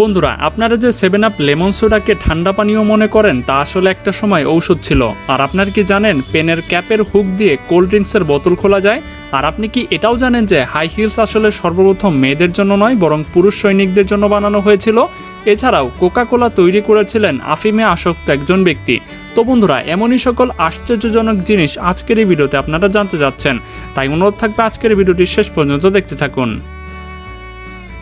বন্ধুরা, আপনারা যে সেভেন আপ লেমন সোডাকে ঠান্ডা পানীয় মনে করেন, তা আসলে একটা সময় ঔষধ ছিল। আর আপনার কি জানেন, পেনের ক্যাপের হুক দিয়ে কোল্ড ড্রিঙ্কসের বোতল খোলা যায়? আর আপনি কি এটাও জানেন যে হাই হিলস আসলে সর্বপ্রথম মেয়েদের জন্য নয়, বরং পুরুষ সৈনিকদের জন্য বানানো হয়েছিল? এছাড়াও কোকা কোলা তৈরি করেছিলেন আফিমে আসক্ত একজন ব্যক্তি। তো বন্ধুরা, এমনই সকল আশ্চর্যজনক জিনিস আজকের এই ভিডিওতে আপনারা জানতে যাচ্ছেন। তাই অনুরোধ থাকবে আজকের ভিডিওটি শেষ পর্যন্ত দেখতে থাকুন।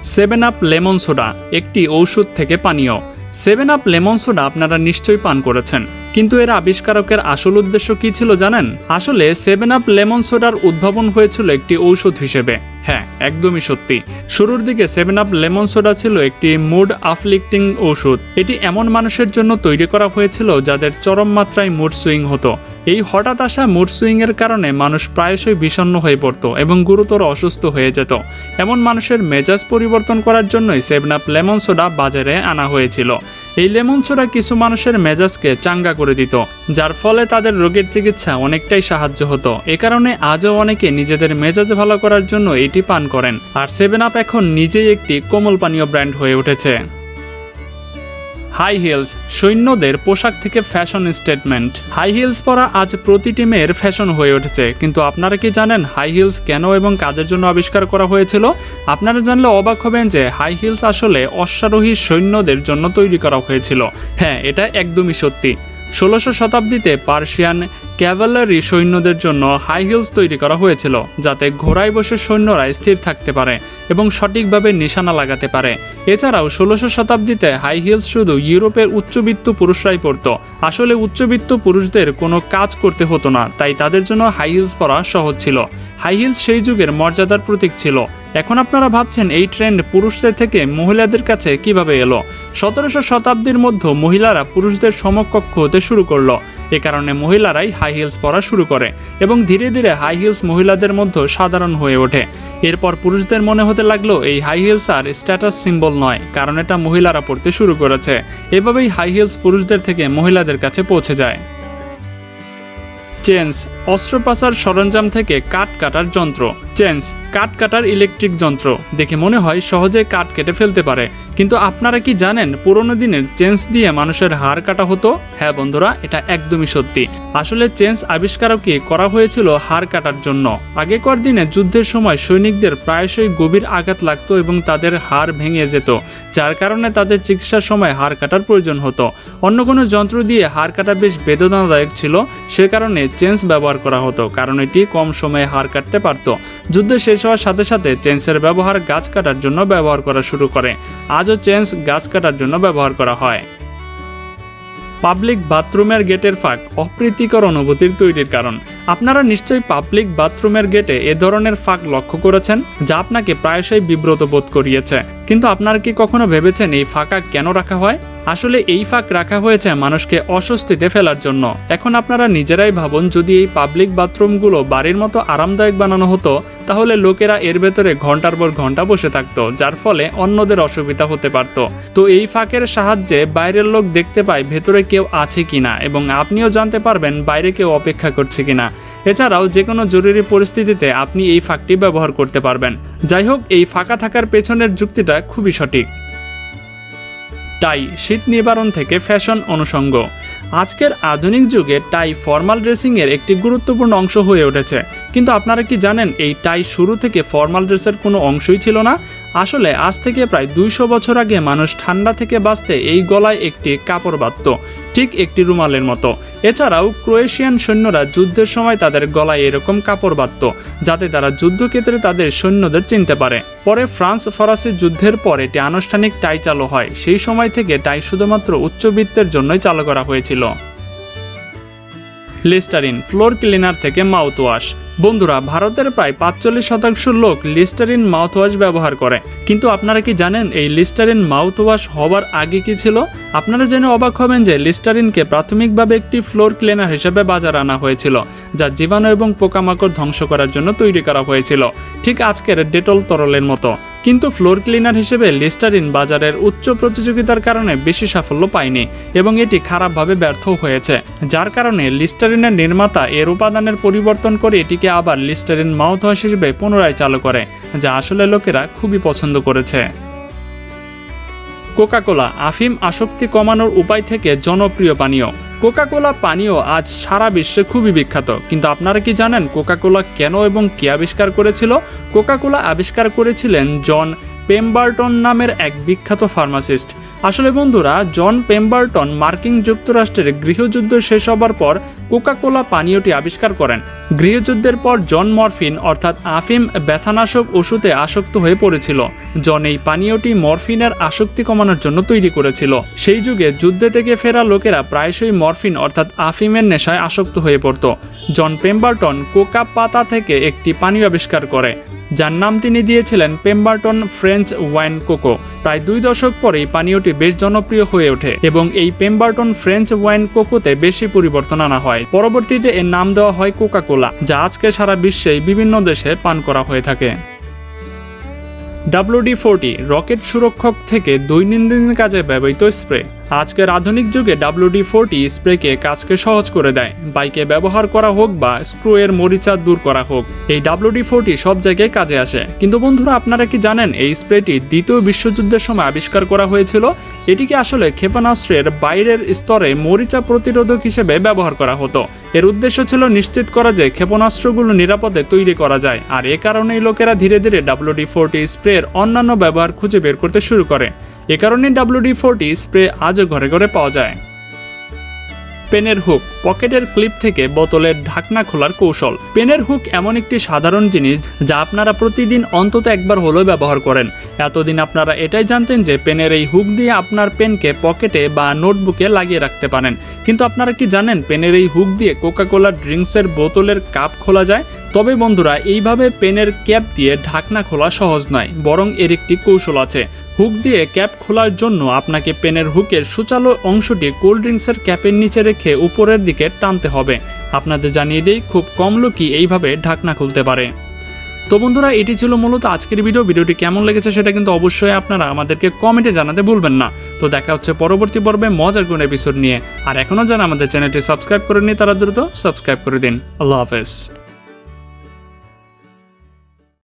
সেভেন আপ লেমন সোডা একটি ঔষধ থেকে পানীয়। সেভেন আপ লেমন সোডা আপনারা নিশ্চয়ই পান করেছেন। কিন্তু এর আবিষ্কারকের আসল উদ্দেশ্য কি ছিল জানেন? আসলে সেভেন আপ লেমন সোডার উদ্ভাবন হয়েছিল একটি ঔষধ হিসেবে। হ্যাঁ একদমই সত্যি। শুরুর দিকে সেভেন আপ লেমন সোডা ছিল একটি মুড আফলিক্টিং ঔষধ। এটি এমন মানুষের জন্য তৈরি করা হয়েছিল যাদের চরম মাত্রায় মুড সুইং হতো। এই হঠাৎ আসা মুড সুইংয়ের কারণে মানুষ প্রায়শই বিষণ্ণ হয়ে পড়তো এবং গুরুতর অসুস্থ হয়ে যেত। এমন মানুষের মেজাজ পরিবর্তন করার জন্যই সেভেন আপ লেমন সোডা বাজারে আনা হয়েছিল। এই লেমন সোডা কিছু মানুষের মেজাজকে চাঙ্গা করে দিত, যার ফলে তাদের রোগের চিকিৎসা অনেকটাই সাহায্য হতো। এ কারণে আজও অনেকে নিজেদের মেজাজ ভালো করার জন্য এটি পান করেন, আর সেভেন আপ এখন নিজেই একটি কোমল পানীয় ব্র্যান্ড হয়ে উঠেছে। হাই হিলস সৈন্যদের পোশাক থেকে ফ্যাশন স্টেটমেন্ট হাই হিলস পরা আজ প্রতিটি মেয়ের ফ্যাশন হয়ে উঠেছে, কিন্তু আপনারা কি জানেন হাই হিলস কেন এবং কাজের জন্য আবিষ্কার করা হয়েছিল? আপনারা জানলে অবাক হবেন যে হাই হিলস আসলে অশ্বারোহী সৈন্যদের জন্য তৈরি করা হয়েছিল। হ্যাঁ এটা একদমই সত্যি। ষোলোশো শতাব্দীতে পার্সিয়ান ক্যাভালারি সৈন্যদের জন্য হাই হিলস তৈরি করা হয়েছিল, যাতে ঘোড়ায় বসে সৈন্যরা স্থির থাকতে পারে এবং সঠিকভাবে নিশানা লাগাতে পারে। এছাড়াও ষোলোশো শতাব্দীতে হাই হিলস শুধু ইউরোপের উচ্চবিত্ত পুরুষরাই পরত। আসলে উচ্চবিত্ত পুরুষদের কোনো কাজ করতে হতো না, তাই তাদের জন্য হাই হিলস পরা সহজ ছিল। হাই হিলস সেই যুগের মর্যাদার প্রতীক ছিল। এখন আপনারা ভাবছেন এই ট্রেন্ড পুরুষদের থেকে মহিলাদের কাছে কীভাবে এলো? সতেরোশো শতাব্দীর মধ্যে মহিলারা পুরুষদের সমকক্ষ হতে শুরু করল। এ কারণে মহিলারাই হাই হিলস পরা শুরু করে এবং ধীরে ধীরে হাই হিলস মহিলাদের মধ্যে সাধারণ হয়ে ওঠে। এরপর পুরুষদের মনে হতে লাগল, এই হাই হিলস আর স্ট্যাটাস সিম্বল নয়, কারণ এটা মহিলারা পড়তে শুরু করেছে। এভাবেই হাই হিলস পুরুষদের থেকে মহিলাদের কাছে পৌঁছে যায়। চেন্স অস্ত্রোপচার সরঞ্জাম থেকে কাঠ কাটার যন্ত্র। চেন্স কাঠ কাটার ইলেকট্রিক যন্ত্র। দেখে মনে হয় সহজে কাঠ কেটে ফেলতে পারে। কিন্তু আপনারা কি জানেন পুরোনো দিনের চেন্স দিয়ে মানুষের হাড় কাটা হতো? হ্যাঁ বন্ধুরা, এটা একদমই সত্যি। আসলে চেন্স আবিষ্কারকে করা হয়েছিল হাড় কাটার জন্য। আগেকার দিনে যুদ্ধের সময় সৈনিকদের প্রায়শই গভীর আঘাত লাগতো এবং তাদের হাড় ভেঙে যেত, যার কারণে তাদের চিকিৎসার সময় হাড় কাটার প্রয়োজন হতো। অন্য কোনো যন্ত্র দিয়ে হাড় কাটা বেশ বেদনাদায়ক ছিল, সে কারণে চেন্স ব্যবহার করা হতো, কারণ এটি কম সময়ে হাড় কাটতে পারত। যুদ্ধ শেষ হওয়ার সাথে সাথে চেন্সের ব্যবহার গাছ কাটার জন্য ব্যবহার করা শুরু করে। আজও চেন্স গাছ কাটার জন্য ব্যবহার করা হয়। পাবলিক বাথরুমের গেটের ফাঁক অপ্রীতিকর অনুভূতির তৈরির কারণ। আপনারা নিশ্চয়ই পাবলিক বাথরুমের গেটে এ ধরনের ফাঁক লক্ষ্য করেছেন, যা আপনাকে প্রায়শই বিব্রত বোধ করিয়েছে। কিন্তু আপনারা কি কখনো ভেবেছেন এই ফাঁকা কেন রাখা হয়? আসলে এই ফাঁক রাখা হয়েছে মানুষকে অস্বস্তিতে ফেলার জন্য। এখন আপনারা নিজেরাই ভাবুন, যদি এই পাবলিক বাথরুমগুলো বাড়ির মতো আরামদায়ক বানানো হতো, তাহলে লোকেরা এর ভেতরে ঘণ্টার পর ঘণ্টা বসে থাকতো, যার ফলে অন্যদের অসুবিধা হতে পারত। তো এই ফাঁকের সাহায্যে বাইরের লোক দেখতে পায় ভেতরে কেউ আছে কিনা, এবং আপনিও জানতে পারবেন বাইরে কেউ অপেক্ষা করছে কিনা। এছাড়াও যে কোনো জরুরি পরিস্থিতিতে আপনি এই ফাঁকটি ব্যবহার করতে পারবেন। যাই হোক, এই ফাঁকা থাকার পেছনের যুক্তিটা খুবই সঠিক। টাই, শীত নিবারণ থেকে ফ্যাশন অনুষঙ্গ। আজকের আধুনিক যুগে টাই ফর্মাল ড্রেসিংয়ের একটি গুরুত্বপূর্ণ অংশ হয়ে উঠেছে। কিন্তু আপনারা কি জানেন, এই টাই শুরু থেকে ফর্মাল ড্রেসের কোনো অংশই ছিল না? আসলে আজ থেকে প্রায় দুইশো বছর আগে মানুষ ঠান্ডা থেকে বাঁচতে এই গলায় একটি কাপড় বাঁধত। ঠিক একটি রুমালের মতো। এছাড়াও ক্রোয়েশিয়ান সৈন্যরা যুদ্ধের সময় তাদের গলায় এরকম কাপড় বাঁধত, যাতে তারা যুদ্ধক্ষেত্রে তাদের সৈন্যদের চিনতে পারে। পরে ফ্রান্স ফরাসি যুদ্ধের পর এটি আনুষ্ঠানিক টাই চালু হয়। সেই সময় থেকে টাই শুধুমাত্র উচ্চবিত্তের জন্যই চালু করা হয়েছিল। লিস্টারিন, ফ্লোর ক্লিনার থেকে মাউথওয়াশ। বন্ধুরা, ভারতের প্রায় পাঁচচল্লিশ শতাংশ লোক লিস্টারিন মাউথওয়াশ ব্যবহার করে। কিন্তু আপনারা কি জানেন এই লিস্টারিন মাউথ ওয়াশ হবার আগে কি ছিল? আপনারা জেনে অবাক হবেন যে লিস্টারিনকে প্রাথমিকভাবে একটি ফ্লোর ক্লিনার হিসেবে বাজার আনা হয়েছিল, যা জীবাণু এবং পোকামাকড় ধ্বংস করার জন্য তৈরি করা হয়েছিল। ঠিক আজকের ডেটল তরলের মতো। কিন্তু ফ্লোর ক্লিনার হিসেবে লিস্টারিন বাজারের উচ্চ প্রতিযোগিতার কারণে বেশি সাফল্য পায়নি এবং এটি খারাপভাবে ব্যর্থ হয়েছে, যার কারণে লিস্টারিনের নির্মাতা এর উপাদানের পরিবর্তন করে এটিকে আবার লিস্টারিন মাউথওয়াশ হিসেবে পুনরায় চালু করে, যা আসলে লোকেরা খুবই পছন্দ করেছে। কোকাকোলা আফিম আসক্তি কমানোর উপায় থেকে জনপ্রিয় পানীয়। কোকাকোলা পানীয় আজ সারা বিশ্বে খুবই বিখ্যাত। কিন্তু আপনারা কি জানেন কোকাকোলা কেন এবং কে আবিষ্কার করেছিল? কোকাকোলা আবিষ্কার করেছিলেন জন পেমবার্টন নামের এক বিখ্যাত ফার্মাসিস্ট। আসলে বন্ধুরা, জন পেম্বার্টন মার্কিন যুক্তরাষ্ট্রের গৃহযুদ্ধ শেষ হবার পর কোকাকোলা পানীয়টি আবিষ্কার করেন। গৃহযুদ্ধের পর জন মরফিন, অর্থাৎ আফিম ব্যথানাশক ওষুধে আসক্ত হয়ে পড়েছিল। জন এই পানীয়টি মরফিনের আসক্তি কমানোর জন্য তৈরি করেছিল। সেই যুগে যুদ্ধে থেকে ফেরা লোকেরা প্রায়শই মরফিন, অর্থাৎ আফিমের নেশায় আসক্ত হয়ে পড়ত। জন পেম্বার্টন কোকা পাতা থেকে একটি পানীয় আবিষ্কার করে। যার নাম তিনি দিয়েছিলেন পেম্বার্টন ফ্রেঞ্চ ওয়াইন কোকো। প্রায় দুই দশক পরেই পানীয়টি বেশ জনপ্রিয় হয়ে ওঠে এবং এই পেম্বার্টন ফ্রেঞ্চ ওয়াইন কোকোতে বেশি পরিবর্তন আনা হয়। পরবর্তীতে এর নাম দেওয়া হয় কোকা কোলা যা আজকে সারা বিশ্বেই বিভিন্ন দেশে পান করা হয়ে থাকে। ডাব্লিউডি ফোরটি, রকেট সুরক্ষক থেকে দৈনন্দিন কাজে ব্যবহৃত স্প্রে। আজকের আধুনিক যুগে ডাব্লিউডি ফোরটি স্প্রেকে কাজকে সহজ করে দেয়। বাইকে ব্যবহার করা হোক বা স্ক্রু এর মরিচা দূর করা হোক, এই ডাব্লিউডি ফোরটি সব জায়গায় কাজে আসে। কিন্তু বন্ধুরা, আপনারা কি জানেন এই স্প্রেটি দ্বিতীয় বিশ্বযুদ্ধের সময় আবিষ্কার করা হয়েছিল? এটিকে আসলে ক্ষেপণাস্ত্রের বাইরের স্তরে মরিচা প্রতিরোধক হিসেবে ব্যবহার করা হতো? এর উদ্দেশ্য ছিল নিশ্চিত করা যে ক্ষেপণাস্ত্রগুলো নিরাপদে তৈরি করা যায়। আর এ কারণেই লোকেরা ধীরে ধীরে ডাব্লিউডি ফোরটি স্প্রের অন্যান্য ব্যবহার খুঁজে বের করতে শুরু করে। এ কারণে ডাব্লিউডি ফোরটি স্প্রে আজও ঘরে ঘরে পাওয়া যায়। পেনের হুক, পকেটের ক্লিপ থেকে বোতলের ঢাকনা খোলার কৌশল। পেনের হুক এমন একটি সাধারণ জিনিস যা আপনারা প্রতিদিন অন্তত একবার হলেও ব্যবহার করেন। এতদিন আপনারা এটাই জানতেন যে পেনের এই হুক দিয়ে আপনার পেনকে পকেটে বা নোটবুকে লাগিয়ে রাখতে পারেন। কিন্তু আপনারা কি জানেন পেনের এই হুক দিয়ে কোকাকোলা ড্রিঙ্কসের বোতলের কাপ খোলা যায়? তবে বন্ধুরা, এইভাবে পেনের ক্যাপ দিয়ে ঢাকনা খোলা সহজ নয়, বরং এর একটি কৌশল আছে। হুক দিয়ে ক্যাপ খোলার জন্য আপনাকে পেনের হুকের সুচালো অংশটি কোল্ড ড্রিঙ্কসের ক্যাপের নিচে রেখে উপরের দিকে টানতে হবে। আপনাদের জানিয়ে দিই, খুব কম লোকই এইভাবে ঢাকনা খুলতে পারে। তো বন্ধুরা, এটি ছিল মূলত আজকের ভিডিও। ভিডিওটি কেমন লেগেছে সেটা কিন্তু অবশ্যই আপনারা আমাদেরকে কমেন্টে জানাতে ভুলবেন না। তো দেখা হচ্ছে পরবর্তী পর্বে মজার কোন এপিসোড নিয়ে। আর এখনও যারা আমাদের চ্যানেলটি সাবস্ক্রাইব করেননি, তারা দ্রুত সাবস্ক্রাইব করে দিন। আল্লাহ হাফেজ।